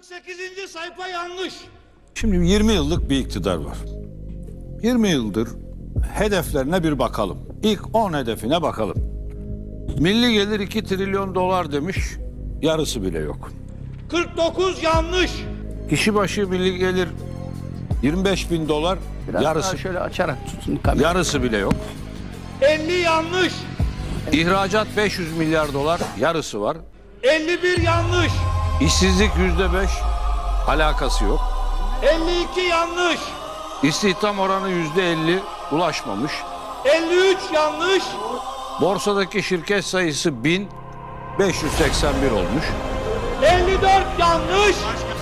48. sayfa yanlış. Şimdi 20 yıllık bir iktidar var. 20 yıldır hedeflerine bir bakalım. İlk 10 hedefine bakalım. Milli gelir 2 trilyon dolar demiş. Yarısı bile yok. 49 yanlış. Kişi başı milli gelir 25 bin dolar. Biraz yarısı daha şöyle açarak tutun kamerayı. yarısı bile yok. 50 yanlış. İhracat 500 milyar dolar. Yarısı var. 51 yanlış. İşsizlik yüzde beş. Alakası yok. 52 yanlış. İstihdam oranı yüzde 50 ulaşmamış. 53 yanlış. Borsadaki şirket sayısı 1000 581 olmuş. 54 yanlış.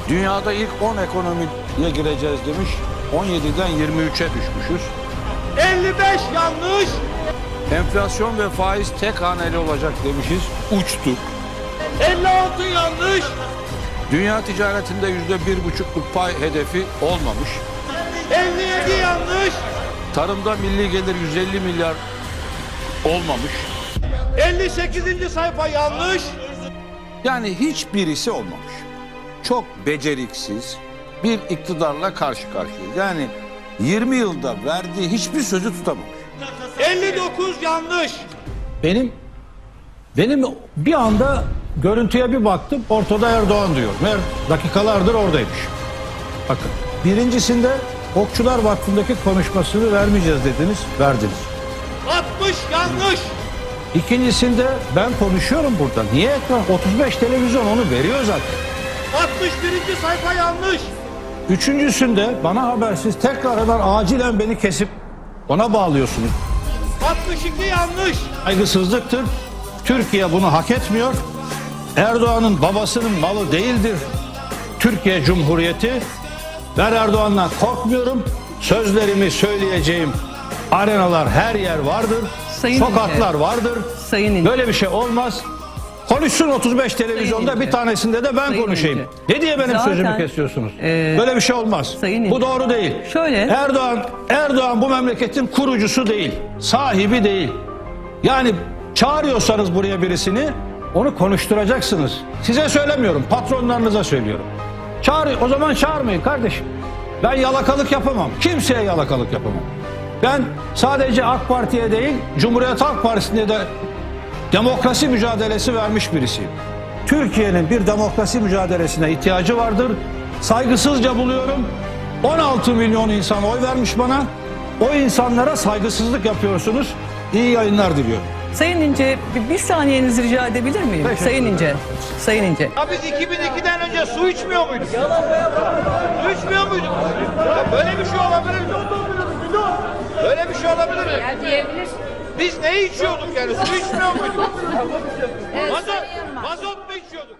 Dünyada ilk 10 ekonomiye gireceğiz demiş. 17'den 23'e düşmüşüz. 55 yanlış. Enflasyon ve faiz tek haneli olacak demişiz. Uçtuk. 56 yanlış. Dünya ticaretinde yüzde bir buçukluk pay hedefi olmamış. 57 yanlış. Tarımda milli gelir 150 milyar olmamış. 58. sayfa yanlış. Yani hiçbirisi olmamış. Çok beceriksiz bir iktidarla karşı karşıyayız. Yani 20 yılda verdiği hiçbir sözü tutamamış. 59 yanlış. Benim benim bir anda görüntüye bir baktım ortada Erdoğan diyor. Mer dakikalardır oradaymış. Bakın birincisinde Okçular Vakfı'ndaki konuşmasını vermeyeceğiz dediniz, verdiniz. 60 yanlış. İkincisinde ben konuşuyorum burada. Niye ekran? 35 televizyon onu veriyor zaten. 61. sayfa yanlış. Üçüncüsünde bana habersiz tekrardan acilen beni kesip ona bağlıyorsunuz. 62 yanlış. Saygısızlıktır. Türkiye bunu hak etmiyor. Erdoğan'ın babasının malı değildir. Türkiye Cumhuriyeti. Ben Erdoğan'dan korkmuyorum. Sözlerimi söyleyeceğim arenalar her yer vardır. Sayın Sokaklar İnce. vardır. Sayın İnce. Böyle bir şey olmaz. Konuşsun 35 televizyonda bir tanesinde de ben Sayın konuşayım. İnce. Ne diye benim Zaten, sözümü kesiyorsunuz? e, Böyle bir şey olmaz. Sayın Bu doğru değil. Şöyle. Erdoğan Erdoğan bu memleketin kurucusu değil. Sahibi değil. Yani çağırıyorsanız buraya birisini onu konuşturacaksınız. Size söylemiyorum, patronlarınıza söylüyorum. Çağır, o zaman çağırmayın kardeşim. Ben yalakalık yapamam. Kimseye yalakalık yapamam. Ben sadece AK Parti'ye değil, Cumhuriyet Halk Partisi'ne de demokrasi mücadelesi vermiş birisiyim. Türkiye'nin bir demokrasi mücadelesine ihtiyacı vardır. Saygısızca buluyorum. 16 milyon insan oy vermiş bana. O insanlara saygısızlık yapıyorsunuz. İyi yayınlar diliyorum. Sayın İnce bir, bir saniyenizi rica edebilir miyim? Sayın İnce. Sayın İnce. Ya biz 2002'den önce su içmiyor muyduk? Su içmiyor muyduk? Ya böyle bir şey olabilir mi? Böyle bir şey olabilir mi? Ya diyebilirsin. Biz ne içiyorduk yani? Su içmiyor muyduk? Mazot, mazot mu içiyorduk?